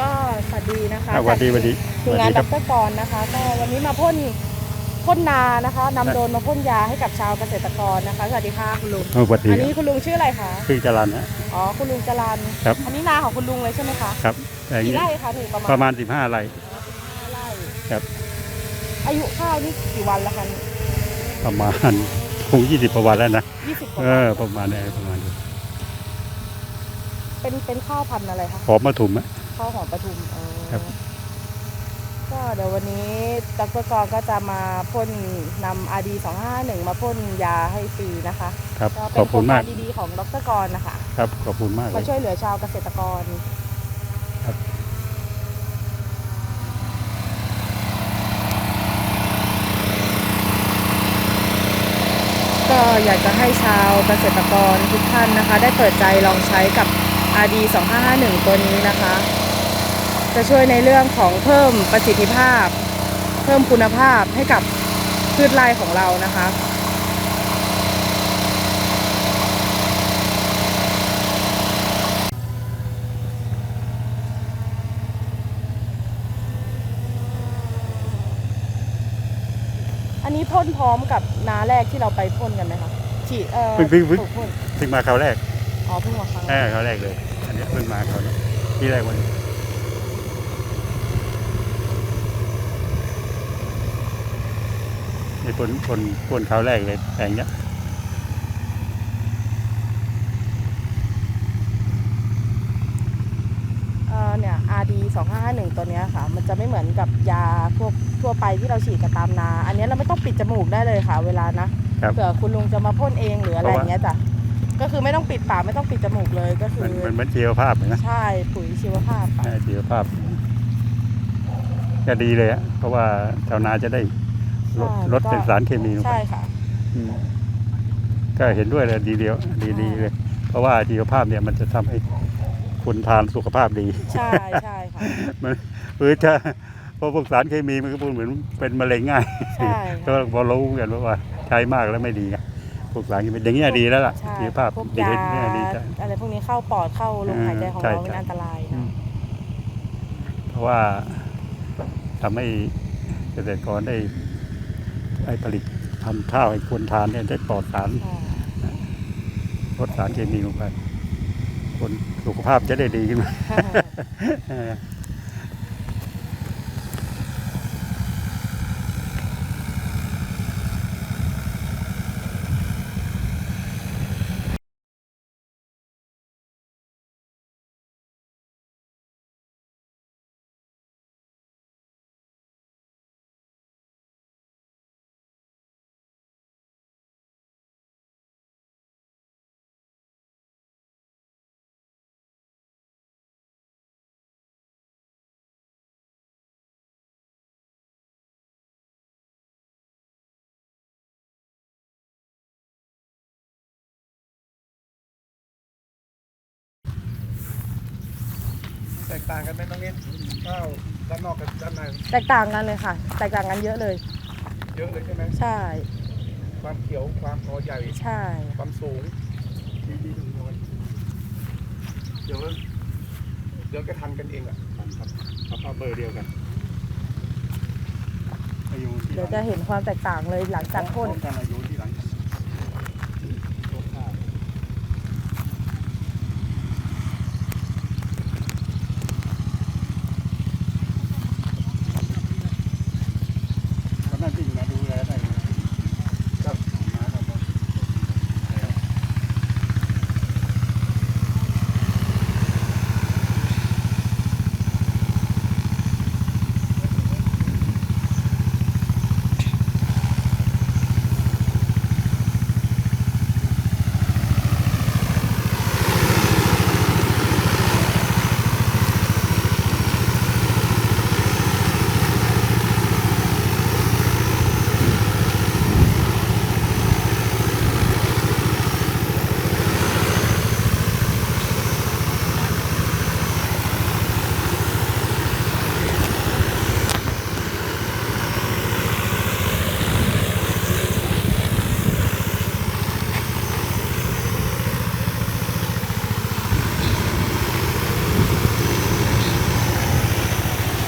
ก็สวัสดีนะคะอะสวัสดีสวัสดีคืองานสดวัสดีครับ รกรนะคะ ก็วันนี้มาพ่นพ่นนานะคะนำโดรนมาพ่นยาให้กับชาวเกษตรกรนะคะ สวัสดีค่ะคุณลุง เออสวัสดีอันนี้คุณลุงชื่ออะไรคะชื่อจรันฮะอ๋อคุณลุงจรันครับ อันนี้นาของคุณลุงเลยใช่ไหมคะครับแต่กี่ไร่คะถึงประมาณประมาณ 15ไร่ ห้าไร่ครับ อายุข้าวนี่กี่วันแล้วคะประมาณคง20ประวันแล้วนะยี่สิบกว่าเอวันอประมาณนี้ประมาณนี้เป็นเป็นข้าวพันธุ์อะไรคะหอมมาถุมอะ ข้าวหอมปทุมเออครับ ก็เดี๋ยววันนี้ดรกรก็จะมาพ่นนำ RD 251มาพ่นยาให้ฟรีนะคะครับ ก็ขเป็อนบโครคุงณกามารกดีๆของดรกรนะคะครับ ขอบคุณมากเลมาย ช่วยเหลือชาวเกษตรกรครับก็อยากจะให้ชาวเกษตรกรทุกท่านนะคะ ได้เปิดใจลองใช้กับ RD 2551 ตัวนี้นะคะ จะช่วยในเรื่องของเพิ่มประสิทธิภาพ เพิ่มคุณภาพให้กับพืชไร่ของเรานะคะอันนี้พ่นพร้อมกับนาแรกที่เราไปพ่นกันไหมคะฉีดเอ่อเพิ่งเพิ่งเพิ่งปลูกพ่นเพิ่งมาคราวแรกอ๋อเพิ่งมาครั้งเออคราวแรกเลย อันนี้เพิ่งมาคราวนี้ที่แรกวันนี้ นี่คนคนคนคราวแรกเลยแปลงเนี้ยเอ่อเนี่ย RD 2551 ตัวเนี้ยค่ะ มันจะไม่เหมือนกับยาพวกทั่วไปที่เราฉีดกันตามนา อันเนี้ยเราไม่ต้องปิดจมูกได้เลยค่ะ เวลานะ ครับ เผื่อคุณลุงจะมาพ่นเองหรืออะไรอย่างเงี้ยจ้ะ ก็คือไม่ต้องปิดปากไม่ต้องปิดจมูกเลยก็คืมันอ มันเหมือนชีวภาพเลยนะใช่ปุ๋ยชีวภาพค่ะเออชีวภาพก็ดีเลยอะเพราะว่าชาวนาจะได้ ลดใช่ลดเป็นสารเคมีลงไปใช่ค่ะอืมก็เห็นด้วยเลยดีเดียวดีดีเลย เพราะว่าชีวภาพเนี่ยมันจะทำให้คนทานสุขภาพดี ใช่ใช่ค่ะ มันหรือถ้าเพราะพวกสารเคมีมันก็พูดเหมือนเป็นมะเร็งง่ายใช่ก็ค่ะพอรู้กันว่าใช้มากแล้วไม่ดีไงพวกสารเคมีอย่างเงี้ยดีแล้วล่ะใช่ชีวภาพพวกดียาเนี่ยดีจ้ะ อะไรพวกนี้เข้าปอดเข้าลมหายใจของใช่เราใช่เป็นอันตรายอืค่ะมเพราะว่าทำให้เกษตรกรได้ ได้ผลิตทำข้าวให้คนทานเนี่ยได้ปลอดสารค่ะลดสารเคมีลงไปคนสุขภาพจะได้ดีขึ้นมา แตกต่างกันไหมน้องนิดข้าวด้านนอกกับด้านในแตกต่างกันเลยค่ะ แตกต่างกันเยอะเลย เยอะเลยใช่ไหมใช่ ความเขียวความพอใหญ่ใช่ ความสูงดีดีถึงน้อยเดี๋ยวเดี๋ยวก็ทันกันเองอะครับครับเอาเบอร์เดียวกันอายุที่เดี๋ยวจะเห็นความแตกต่างเลยหลังจากพ่นพร้อมกันอายุที่หลังกันลดค่าก็นั่นที่มาดูแลได้เลยครับมาครับผมเออ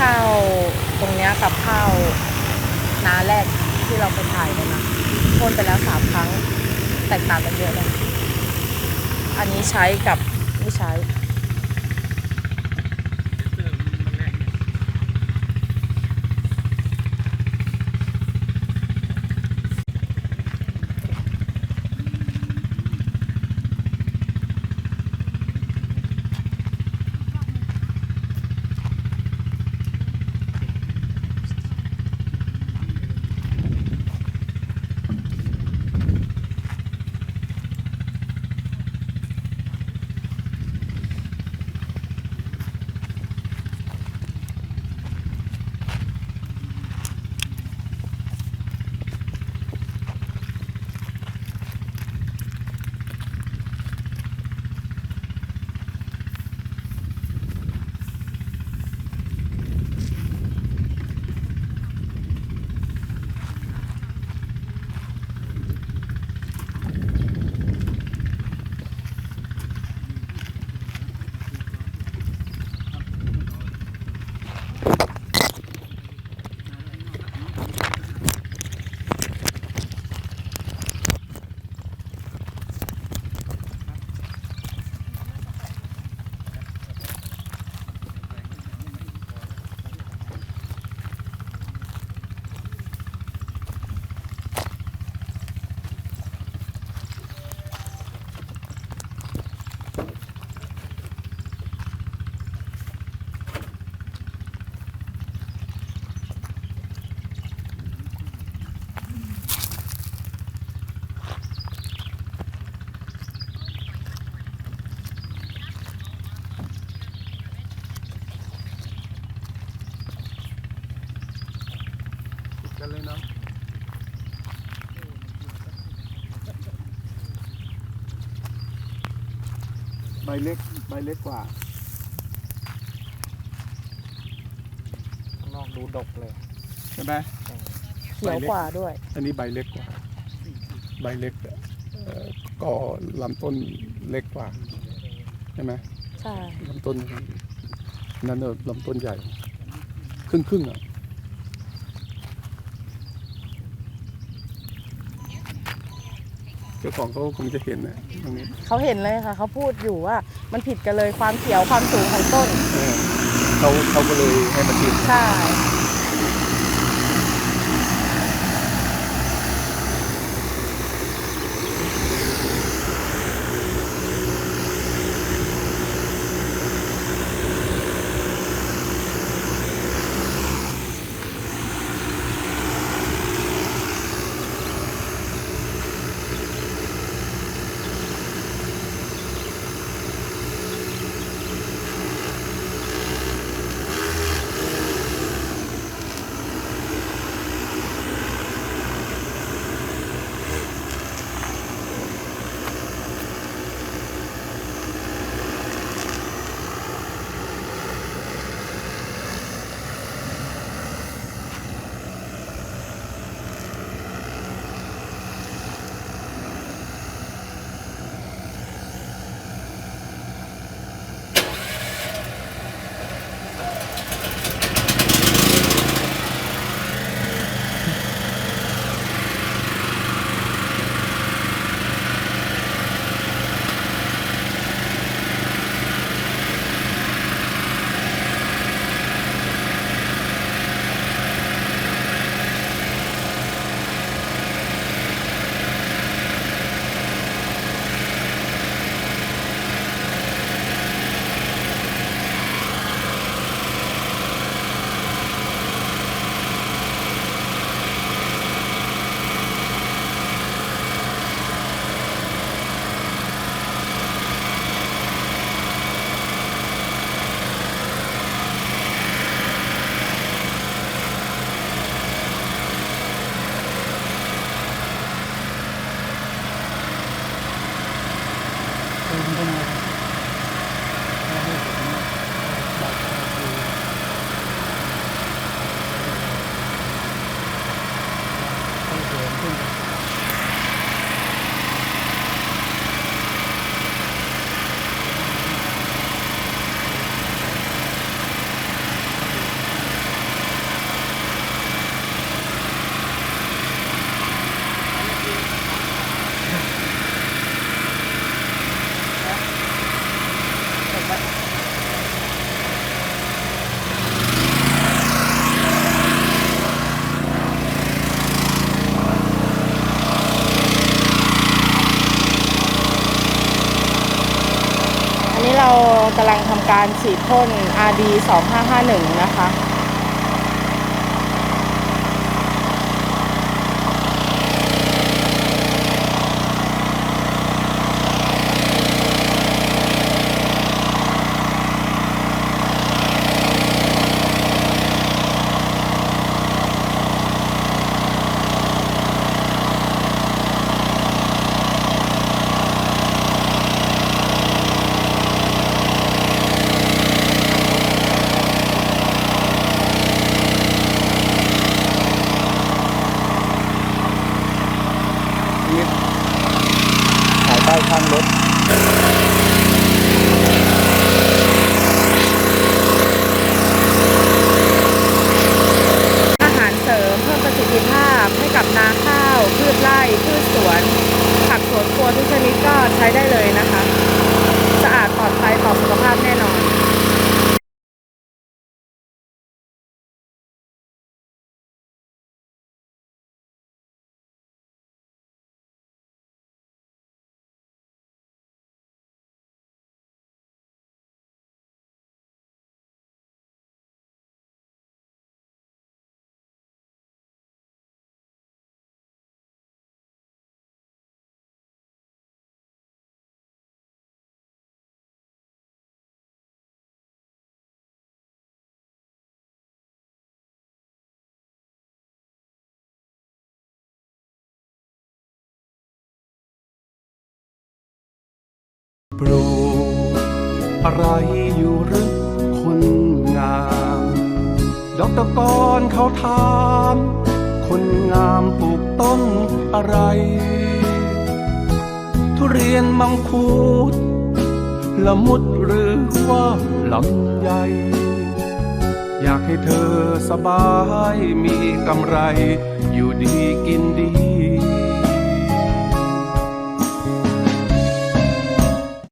ค ตรงเนี้ยกับข้าวนาแรกที่เราไปถ่ายกันนะพ่นไปแล้วสามครั้ง แตกต่างกันเยอะเลย อันนี้ใช้กับไม่ใช้ บเล็กใบเล็กกว่าข้างนอกดูดกเลยใช่ไหมเขียวกว่าด้วย อันนี้ใบเล็กกว่า ใบเล็กเอ่อก็ลำต้นเล็กกว่าใช่ไหมใช่ลำต้นนั่นเนอะลำต้นใหญ่ ครึ่งครึ่งๆอะ เจ้าของเขาคงจะเห็นนะตรงนี้เขาเห็นเลยค่ะ เขาพูดอยู่ว่ามันผิดกันเลยความเขียวความสูงของต้น เออเขาเขาก็เลยให้มาติด ใช่ กำลังทำการฉีดพ่น RD 2551 นะคะ ข้างรถ อาหารเสริมเพิ่มประสิทธิภาพให้กับนาข้าว พืชไร่ พืชสวน ผักสวนครัวทุกชนิดก็ใช้ได้เลยนะคะ สะอาดปลอดภัยต่อสุขภาพแน่นอน ปลูกอะไรอยู่หรือคนงาม ดอกตะกอนเขาถาม คนงามปลูกต้นอะไร ทุเรียนมังคุดละมุดหรือว่าลำไยอยากให้เธอสบายมีกำไร อยู่ดีกินดี